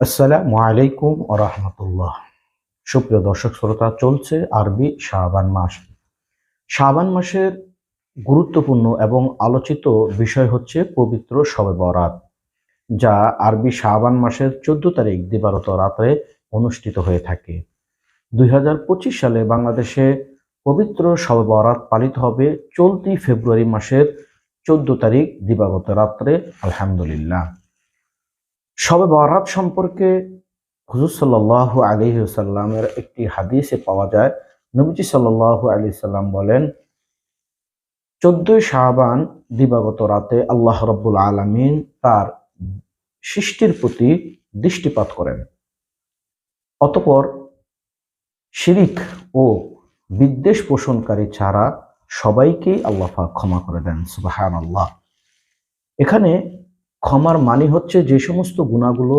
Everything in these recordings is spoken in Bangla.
আসসালামু আলাইকুম রহমতুল্লাহ। সুপ্রিয় দর্শক শ্রোতা, চলছে আরবি শাবান মাস। শাবান মাসের গুরুত্বপূর্ণ এবং আলোচিত বিষয় হচ্ছে পবিত্র শবে বরাত, যা আরবি শাবান মাসের চোদ্দ তারিখ দিবারত রাত্রে অনুষ্ঠিত হয়ে থাকে। দুই হাজার পঁচিশ সালে বাংলাদেশে পবিত্র শবে বরাত পালিত হবে। চলতি ফেব্রুয়ারি মাসের চোদ্দ তারিখ দিবাগত রাত্রে, আলহামদুলিল্লাহ। শবে বরাত সম্পর্কে হুজুর সাল্লাহ আলী সাল্লামের একটি হাদিসে পাওয়া যায়। নবীজি সাল্লাহ আলী সাল্লাম বলেন, চোদ্দই শাহবান দিবাগত রাতে আল্লাহ রব্বুল আলমিন তার সৃষ্টির প্রতি দৃষ্টিপাত করেন। অতপর শিরিক ও বিদ্বেষ পোষণকারী ছাড়া সবাইকেই আল্লাহ ক্ষমা করে দেন সুবাহান আল্লাহ এখানে ক্ষমার মানে হচ্ছে যে সমস্ত গুণাগুলো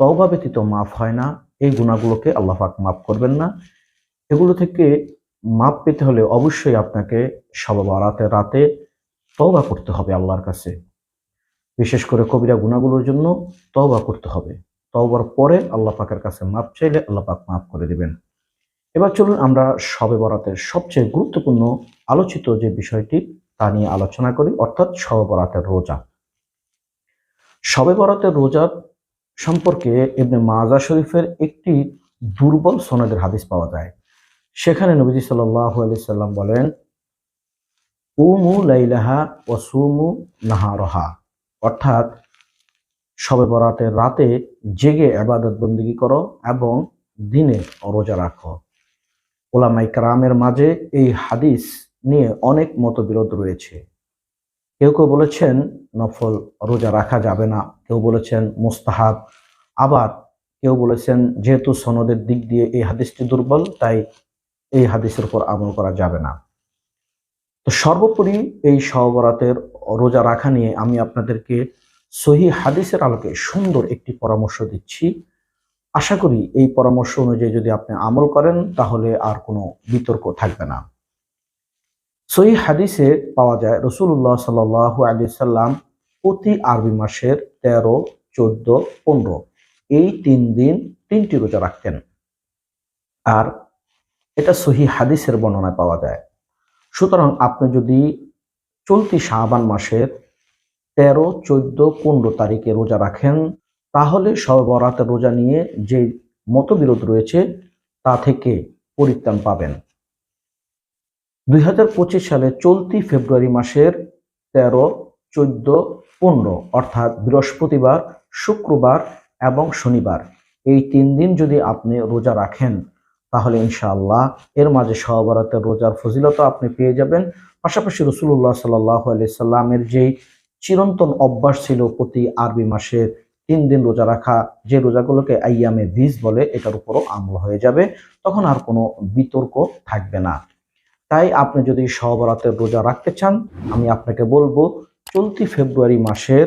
তওবা ব্যতীত মাফ হয় না, এই গুণাগুলোকে আল্লাহ পাক মাফ করবেন না। এগুলো থেকে মাপ পেতে হলে অবশ্যই আপনাকে সব বারাতে রাতে তওবা করতে হবে আল্লাহর কাছে। বিশেষ করে কবিরা গুণাগুলোর জন্য তওবা করতে হবে। তওবার পরে আল্লাহ পাকের কাছে মাপ চাইলে আল্লাহ পাক মাফ করে দিবেন। এবার চলুন আমরা সবে বরাতের সবচেয়ে গুরুত্বপূর্ণ আলোচিত যে বিষয়টি তা নিয়ে আলোচনা করি, অর্থাৎ সবে বরাতের রোজা। সবে বরাতের রোজার সম্পর্কে এমনি মাজা শরীফের একটি দুর্বল সনদের হাদিস পাওয়া যায়। সেখানে নবীজি সাল্লাহ আলি সাল্লাম বলেন, উমু লাইলাহা ও সুমু নাহারহা। অর্থাৎ সবে বরাতের রাতে জেগে আবাদত বন্দিগি করো এবং দিনে রোজা রাখো। ওলামাই কারামের মাঝে এই হাদিস নিয়ে অনেক মতবিরোধ রয়েছে। কেউ কেউ বলেছেন নফল রোজা রাখা যাবে না। কেউ বলেছেন মুস্তাহাব। আবার কেউ বলেছেন যেহেতু সনদের দিক দিয়ে এই হাদিসটি দুর্বল, তাই এই হাদিসের উপর আমল করা যাবে না। তো সর্বোপরি এই সহবরাতের রোজা রাখা নিয়ে আমি আপনাদেরকে সহি হাদিসের আলোকে সুন্দর একটি পরামর্শ দিচ্ছি। আশা করি এই পরামর্শ অনুযায়ী যদি আপনি আমল করেন, তাহলে আর কোনো বিতর্ক থাকবে না। সহি হাদিসে পাওয়া যায় রসুল্লাহ সাল আলি সাল্লাম প্রতি আরবি মাসের তেরো, চোদ্দ, পনেরো, এই তিন দিন তিনটি রোজা রাখতেন। আর এটা সহি হাদিসের বর্ণনায় পাওয়া যায়। সুতরাং আপনি যদি চলতি শাহবান মাসের তেরো, চোদ্দ, পনেরো তারিখে রোজা রাখেন, তাহলে সব বরাতের রোজা নিয়ে যে মতবিরোধ রয়েছে, তা থেকে পরিত্রাণ পাবেন। দুই হাজার পঁচিশ সালে চলতি ফেব্রুয়ারি মাসের তেরো, চোদ্দ, পনেরো, অর্থাৎ বৃহস্পতিবার, শুক্রবার এবং শনিবার, এই তিন দিন যদি আপনি রোজা রাখেন, তাহলে ইনশাআল্লাহ এর মাঝে সহবরাতের রোজার ফজিলত আপনি পেয়ে যাবেন। পাশাপাশি রসুল্লাহ সাল্লাহ সাল্লামের যেই চিরন্তন অভ্যাস ছিল প্রতি আরবি মাসের তিন দিন রোজা রাখা, যে রোজাগুলোকে আইয়ামে ভিজ বলে, এটার উপরও আমল হয়ে যাবে, তখন আর কোনো বিতর্ক থাকবে না। তাই আপনি যদি সহবরাতের রোজা রাখতে চান, আমি আপনাকে বলব, চলতি ফেব্রুয়ারি মাসের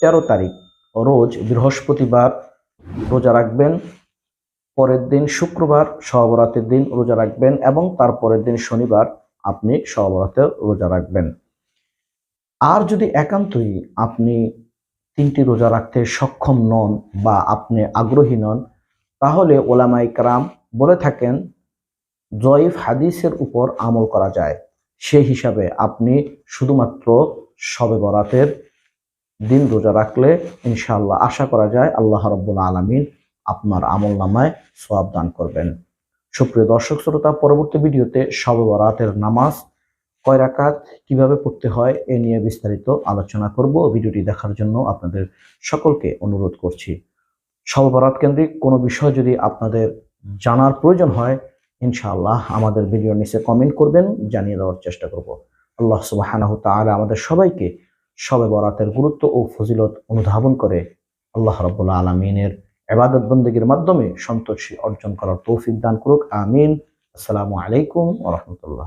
তেরো তারিখ, রোজ বৃহস্পতিবার রোজা রাখবেন, পরের দিন শুক্রবার সহবরাতের দিন রোজা রাখবেন এবং তারপরের দিন শনিবার আপনি সহবরাতের রোজা রাখবেন। আর যদি একান্তই আপনি তিনটি রোজা রাখতে সক্ষম নন বা আপনি আগ্রহী নন, তাহলে ওলামাই কারাম বলে থাকেন জয়ীফ হাদিসের উপর আমল করা যায়। সেই হিসাবে আপনি শুধুমাত্র শবে বরাতের দিন রোজা রাখলে ইনশাআল্লাহ আশা করা যায় আল্লাহ রব্বুল আলমিন আপনার আমল নামায় সোয়াব দান করবেন। সুপ্রিয় দর্শক শ্রোতা, পরবর্তী ভিডিওতে শবে বরাতের নামাজ কয় রাকাত, কীভাবে পড়তে হয় এ নিয়ে বিস্তারিত আলোচনা করব। ভিডিওটি দেখার জন্য আপনাদের সকলকে অনুরোধ করছি। শবে বরাত কেন্দ্রিক কোনো বিষয় যদি আপনাদের জানার প্রয়োজন হয় ইনশাআল্লাহ আমাদের ভিডিও নিচে কমেন্ট করবেন, জানিয়ে দেওয়ার চেষ্টা করব। আল্লাহ সুবাহ তাআলা আমাদের সবাইকে সবে বরাতের গুরুত্ব ও ফজিলত অনুধাবন করে। আল্লাহ রব্বুল্লা আলমিনের এবাদত বন্দীগীর মাধ্যমে সন্তোষী অর্জন করার তৌফিক দান করুক। আমিন। আসসালামু আলাইকুম রহমতুল্লাহ।